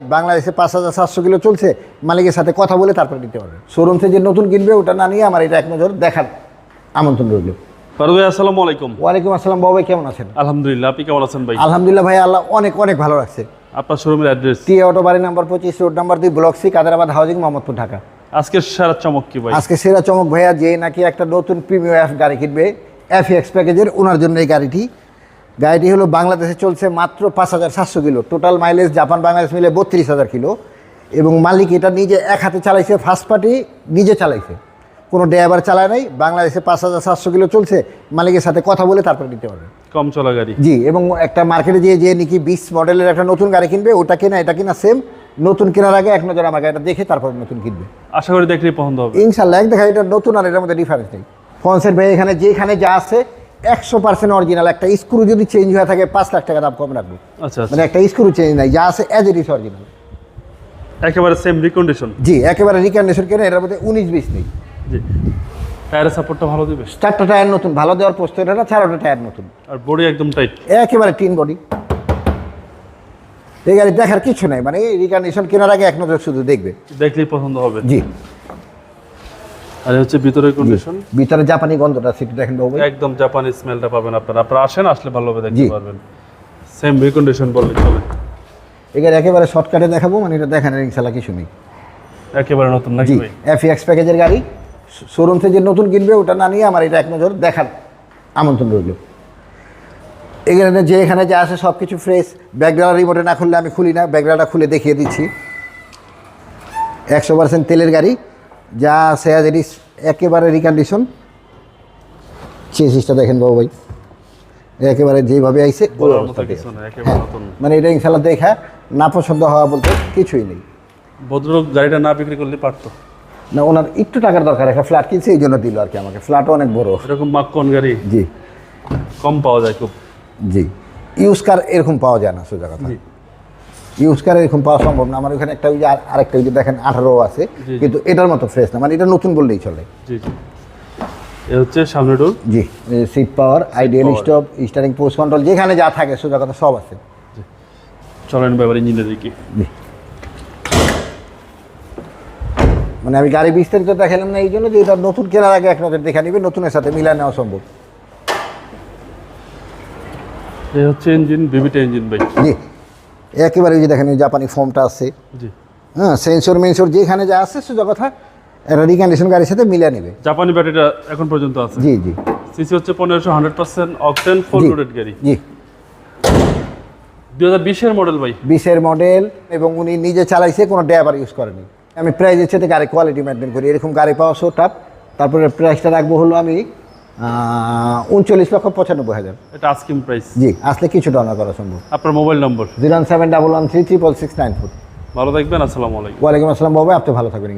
বাংলাদেশে পাঁচ হাজার সাতশো কিলো চলছে মালিকের সাথে কথা বলে তারপরে নিতে পারবে। শোরুম থেকে যে নতুন কিনবে ওটা না নিয়ে আমার এটা এক নজর দেখার আমন্ত্রণ রইল। ফারুক আসসালামু আলাইকুম। ওয়ালাইকুম আসসালাম বাবু কেমন আছেন? আলহামদুলিল্লাহ আপনি কেমন আছেন ভাই? আলহামদুলিল্লাহ ভাই আল্লাহ অনেক অনেক ভালো রাখছে আপনার শোরুমের অ্যাড্রেস টি অটো বাড়ি নাম্বার পঁচিশ রোড নাম্বার দুই block C Kadirabad housing Mohammadpur Dhaka. আজকে সারা চমক কি ভাই? আজকে সেরা চমক ভাইয়া যে নাকি একটা নতুন প্রিমিয়াম এফ গাড়ি কিনবে এফ এক্স প্যাকেজের ওনার জন্য এই গাড়িটি। গাড়িটি হলো বাংলাদেশে চলছে মাত্র পাঁচ হাজার সাতশো kilo. Total mileage Japan Bangladesh মিলে বত্রিশ হাজার কিলো। এবং মালিক এটা নিজে এক হাতে চালাইছে ফার্স্ট পার্টি নিজে চালাইছে। কোনো ড্রাইভার চালায় নাই বাংলাদেশে পাঁচ হাজার সাতশো কিলো চলছে মালিকের সাথে কথা বলে তারপরে নিতে পারবে। কম চলা গাড়ি। জি এবং একটা মার্কেটে যে যে নাকি বিশ মডেলের একটা নতুন গাড়ি কিনবে ওটা কেনা এটা কিনা সেম নতুন কেনার আগে এক নজর আমার গাড়িটা দেখে তারপর নতুন কিনবে। আশা করি দেখলে পছন্দ হবে। ইনশাল্লাহ এক দেখা এটা নতুন আর এটার মধ্যে ডিফারেন্স নেই। ফোনসেট ভাই এখানে যেখানে যা আছে একশো পার্সেন্ট অরিজিনাল একটা স্ক্রু যদি চেঞ্জ হয়ে থাকে পাঁচ লাখ টাকা দাম কম রাখব। আচ্ছা আচ্ছা। মানে একটা স্ক্রু চেঞ্জ নাই যা আছে অ্যাজ ইট ইস অরিজিনাল একেবারে সেম রিকন্ডিশন জি একেবারে রিকন্ডিশন কেন? এটার মধ্যে উনিশ বিশ নেই। জি। টায়ারের সাপোর্টটা ভালো দিবে? চারটা টায়ার নতুন ভালো দেওয়ার প্রস্তুত এটা চারোটা টায়ার নতুন। আর বডি একদম টাইট একেবারে টিন বডি এই গাড়ি দেখার কিছু নাই মানে এই রিকন্ডিশন কেনার আগে এক নজর শুধু দেখবে। দেখলেই পছন্দ হবে। জি। আর হচ্ছে ভিতরের কন্ডিশন ভিতরে জাপানি গন্ধটা সেটা দেখেন বাবু? একদম জাপানি স্মেলটা পাবেন আপনারা। আপনারা আসেন আসলে ভালোভাবে দেখতে। পারবেন। সেম রিকন্ডিশন বললে চলে। গাড়ি একেবারে শর্টকাটে দেখাবো মানে এটা দেখানোর ইনশাল্লাহ কিছু নেই। একেবারে নতুন নাকি ভাই? এফ এক্স প্যাকেজের গাড়ি। শোরুম থেকে যে নতুন কিনবে ওটা না নিয়ে আমার এটা এক নজর দেখার আমন্ত্রণ রইল। এখানে যে এখানে যা আছে সব কিছু ফ্রেশ ব্যাকগ্রাউন্ড রিমোটে না খুললে আমি খুলি না ব্যাকগ্রাউন্ডটা খুলে দেখিয়ে দিচ্ছি। একশো পার্সেন্ট তেলের গাড়ি। যা আছে আজ এটি একেবারে রিকন্ডিশন চেসিসটা দেখেন বাবু ভাই। একেবারে যেভাবে আইছে একেবারে নতুন। মানে এটা ইনশাল্লাহ দেখা না পছন্দ হওয়া বলতে কিছুই নেই। ভদ্রলোক গাড়িটা না বিক্রি করলে পারতো। না ওনার একটু টাকার দরকার একটা ফ্ল্যাট কিনছে এই জন্য দিল আর কি আমাকে। ফ্ল্যাটও অনেক বড়। এরকম মাক্কন গাড়ি জি। কম পাওয়া যায় খুব। জি। ইউজ কার এরকম পাওয়া যায় না সোজা কথা। ইউজ কার এরকম পাওয়া সম্ভব না। আমার ওখানে একটা ওই যে আরেকটা ওই যে দেখেন আঠারো আছে কিন্তু এটার মতো ফ্রেশ না। মানে এটা নতুন বললেই চলে। জি জি। হচ্ছে সামনে ডোর জি seat power ideal stop steering post control যেখানে যা থাকে সোজা কথা সব আছে। চলেন ব্যাপার ইঞ্জিনের দিকে জি। মানে আমি গাড়ি বিস্তারিত দেখালাম না এই জন্য যে এটা নতুন কেনার আগে এক নজর দেখে নিবে নতুনের সাথে মিলা নেওয়া সম্ভব। এই হচ্ছে ইঞ্জিন বিবিটা ইঞ্জিন ভাই। জি। একেবারে ওই যে দেখেন ওই জাপানি ফর্মটা আছে। হ্যাঁ সেন্সর মেন্সর যেখানে যা আছে সোজা কথা একটা রিকন্ডিশন গাড়ির সাথে মিলিয়ে নেবে। জাপানি ব্যাটারিটা এখন পর্যন্ত আছে। জি জি। সিসি হচ্ছে পনেরোশো hundred percent octane four. Loaded গাড়ি। জি। দু হাজার বিশের মডেল ভাই। বিশের মডেল এবং উনি নিজে চালাইছে কোনো ড্রাইভার ইউজ করেনি। আমি প্রাইজের সাথে গাড়ি কোয়ালিটি মেনটেন করি। এরকম গাড়ি পাওয়া সো টাপ তারপরে প্রাইসটা রাখব হলো আমি উনচল্লিশ লক্ষ পঁচানব্বই হাজার। এটা আস্কিং প্রাইস জি আসলে কিছু ডলার করা সম্ভব। আপনার mobile number zero seven double one three triple six nine four. ভালো থাকবেন আসসালামু আলাইকুম। ওয়ালাইকুম আসসালাম বাবা আপনি ভালো থাকবেন